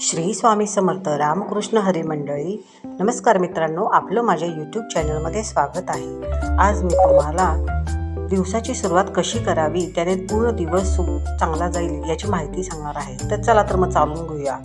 श्री स्वामी समर्थ रामकृष्ण हरी मंडळी नमस्कार मित्रांनो आपलं माझ्या यूट्यूब चॅनलमध्ये स्वागत आहे. आज मी तुम्हाला दिवसाची सुरुवात कशी करावी त्याने पूर्ण दिवस चांगला जाईल याची माहिती सांगणार आहे. तर चला तर मग चालून घेऊया.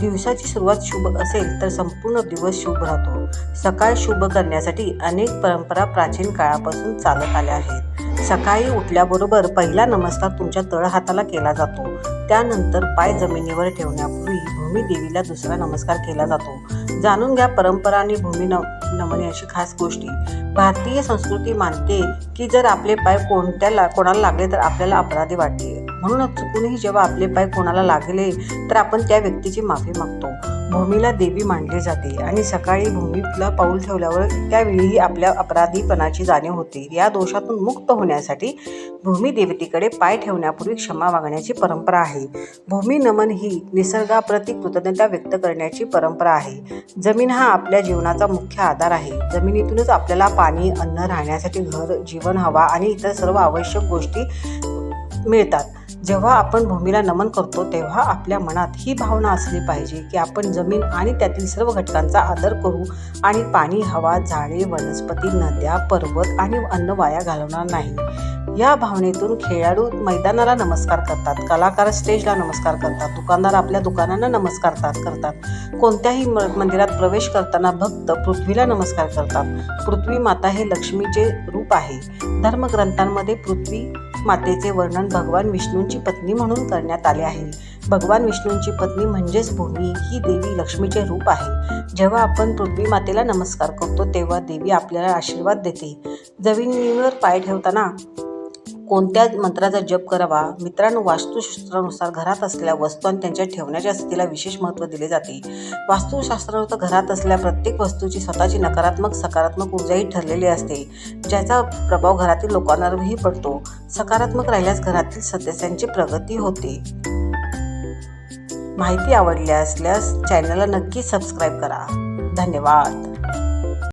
दिवसाची सुरुवात शुभ असेल तर संपूर्ण दिवस शुभ राहतो. सकाळ शुभ करण्यासाठी अनेक परंपरा प्राचीन काळापासून चालत आल्या आहेत. सकाळी उठल्याबरोबर पहिला नमस्कार तुमच्या तळहाताला केला जातो. त्यानंतर पाय जमिनीवर ठेवण्यापूर्वी भूमिदेवीला दुसरा नमस्कार केला जातो. जाणून घ्या परंपरा आणि भूमी न नमने अशी खास गोष्टी. भारतीय संस्कृती मानते की जर आपले पाय कोणत्याला कोणाला लागले तर आपल्याला अपराधी वाटते. म्हणूनच चुकूनही जेव्हा आपले पाय कोणाला लागले तर आपण त्या व्यक्तीची माफी मागतो. भूमीला देवी मानली जाते आणि सकाळी भूमीला पाऊल ठेवल्यावर त्यावेळीही आपल्या अपराधीपणाची जाणीव होते. या दोषातून मुक्त होण्यासाठी भूमी देवतेकडे पाय ठेवण्यापूर्वी क्षमा मागण्याची परंपरा आहे. भूमी नमन ही निसर्गाप्रती कृतज्ञता व्यक्त करण्याची परंपरा आहे. जमीन हा आपल्या जीवनाचा मुख्य आधार आहे. जमिनीतूनच आपल्याला पाणी अन्न राहण्यासाठी घर जीवन हवा आणि इतर सर्व आवश्यक गोष्टी मिळतात. जेव्हा आपण भूमीला नमन करतो तेव्हा आपल्या मनात ही भावना असली पाहिजे की आपण जमीन आणि त्यातील सर्व घटकांचा आदर करू आणि पाणी हवा झाडे वनस्पती नद्या पर्वत आणि अन्न वाया घालवणार नाही. या भावनेतून खेळाडू मैदानाला नमस्कार करतात कलाकार स्टेजला नमस्कार करतात दुकानदार आपल्या दुकानांना नमस्कार करतात. कोणत्याही म- मंदिरात प्रवेश करताना भक्त पृथ्वीला नमस्कार करतात. पृथ्वी माता हे लक्ष्मीचे रूप आहे. धर्मग्रंथांमध्ये पृथ्वी मातेचे वर्णन भगवान विष्णूंची पत्नी म्हणून करण्यात आले आहे. भगवान विष्णूंची पत्नी म्हणजेच भूमी ही देवी लक्ष्मीचे रूप आहे. जेव्हा आपण पृथ्वी मातेला नमस्कार करतो तेव्हा देवी आपल्याला आशीर्वाद देते. जमिनीवर पाय ठेवताना कोणत्या मंत्राचा जप करावा? मित्रांनो वास्तुशास्त्रानुसार घरात असलेल्या वस्तू आणि त्यांच्या ठेवण्याच्या स्थितीला विशेष महत्त्व दिले जाते. वास्तुशास्त्रानुसार घरात असलेल्या प्रत्येक वस्तूची स्वतःची नकारात्मक सकारात्मक ऊर्जाही ठरलेली असते ज्याचा प्रभाव घरातील लोकांवरही पडतो. सकारात्मक राहिल्यास घरातील सदस्यांची प्रगती होते. माहिती आवडली असल्यास चॅनलला नक्की सबस्क्राईब करा. धन्यवाद.